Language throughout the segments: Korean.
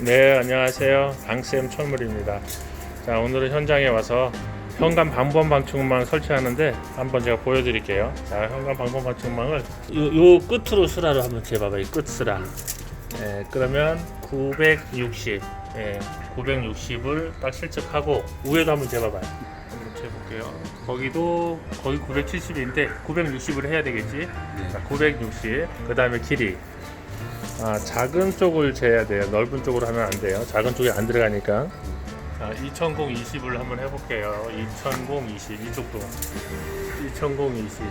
네, 안녕하세요. 방쌤 철물입니다. 자, 오늘은 현장에 와서 현관 방범 방충망 설치하는데 한번 제가 보여드릴게요. 자, 현관 방범 방충망을 요, 요 끝으로 스라로 한번 재봐봐. 이끝 스라. 예, 그러면 960, 예, 960을 딱 실측하고 위에도 한번 재봐봐요. 한번 재볼게요. 거기도 거기 970인데 960을 해야 되겠지. 자, 960. 그 다음에 길이. 아, 작은 쪽을 재야 돼요. 넓은 쪽으로 하면 안 돼요. 작은 쪽에 안 들어가니까. 자, 2020을 한번 해볼게요. 2020 이쪽도 2020.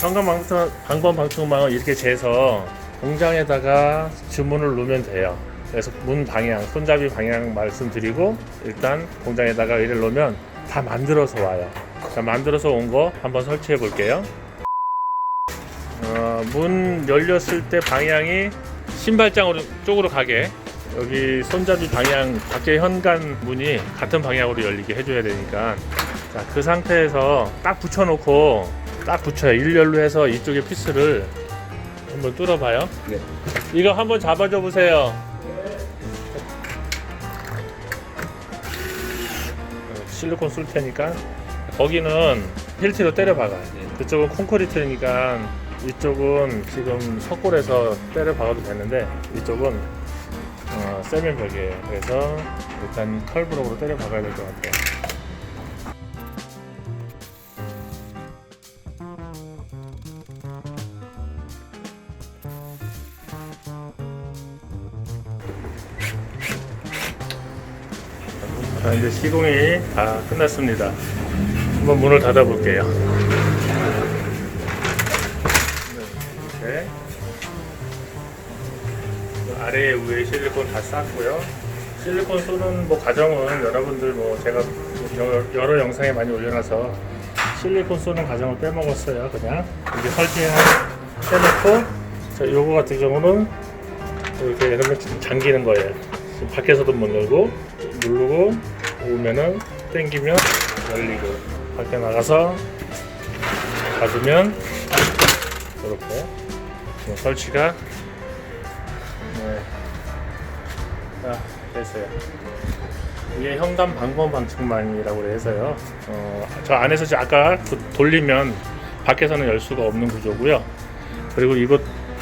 현관 방청, 방범 방충망을 이렇게 재서 공장에다가 주문을 놓으면 돼요. 그래서 문 방향, 손잡이 방향 말씀드리고 일단 공장에다가 이를 놓으면 다 만들어서 와요. 자, 만들어서 온 거 한번 설치해 볼게요. 어, 문 열렸을 때 방향이 신발장으로 쪽으로 가게. 여기 손잡이 방향 밖에 현관 문이 같은 방향으로 열리게 해줘야 되니까. 자, 그 상태에서 딱 붙여놓고 딱 붙여요. 일렬로 해서 이쪽에 피스를 한번 뚫어봐요. 네. 이거 한번 잡아줘 보세요. 어, 실리콘 쓸 테니까 거기는 필티로 때려 박아 그쪽은 콘크리트니까 이쪽은 지금 석골에서 때려 박아도 되는데 이쪽은 어, 세면 벽이에요. 그래서 일단 컬브록으로 때려 박아야 될 것 같아요. 자, 이제 시공이 다 끝났습니다. 한번 문을 닫아 볼게요. 아래 위에 실리콘 다 쌌고요. 실리콘 쏘는 뭐 과정은 여러분들 뭐 제가 여러, 여러 영상에 많이 올려놔서 실리콘 쏘는 과정을 빼먹었어요. 그냥 이제 설치해놓고 자 요거 같은 경우는 이렇게 이러면 잠기는 거예요. 밖에서도 못 열고 누르고 오면은 당기면 열리고 밖에 나가서 닫으면 이렇게 지금 설치가 네. 아, 됐어요. 이게 현관 방범 방충망이라고 해서요. 어, 저 안에서 아까 그 돌리면 밖에서는 열 수가 없는 구조고요. 그리고 이거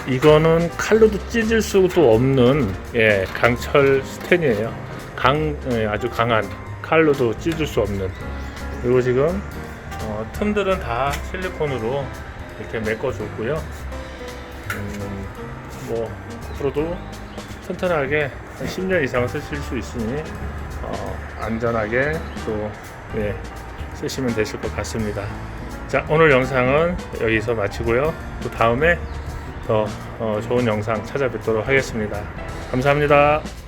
이거는 칼로도 찢을 수도 없는 예, 강철 스텐이에요. 강 예, 아주 강한 칼로도 찢을 수 없는. 그리고 지금 어, 틈들은 다 실리콘으로 이렇게 메꿔줬고요. 음, 뭐 앞으로도 튼튼하게 한 10년 이상은 쓰실 수 있으니 어, 안전하게 또 예, 쓰시면 되실 것 같습니다. 자 오늘 영상은 여기서 마치고요. 또 다음에 더 어, 좋은 영상 찾아뵙도록 하겠습니다. 감사합니다.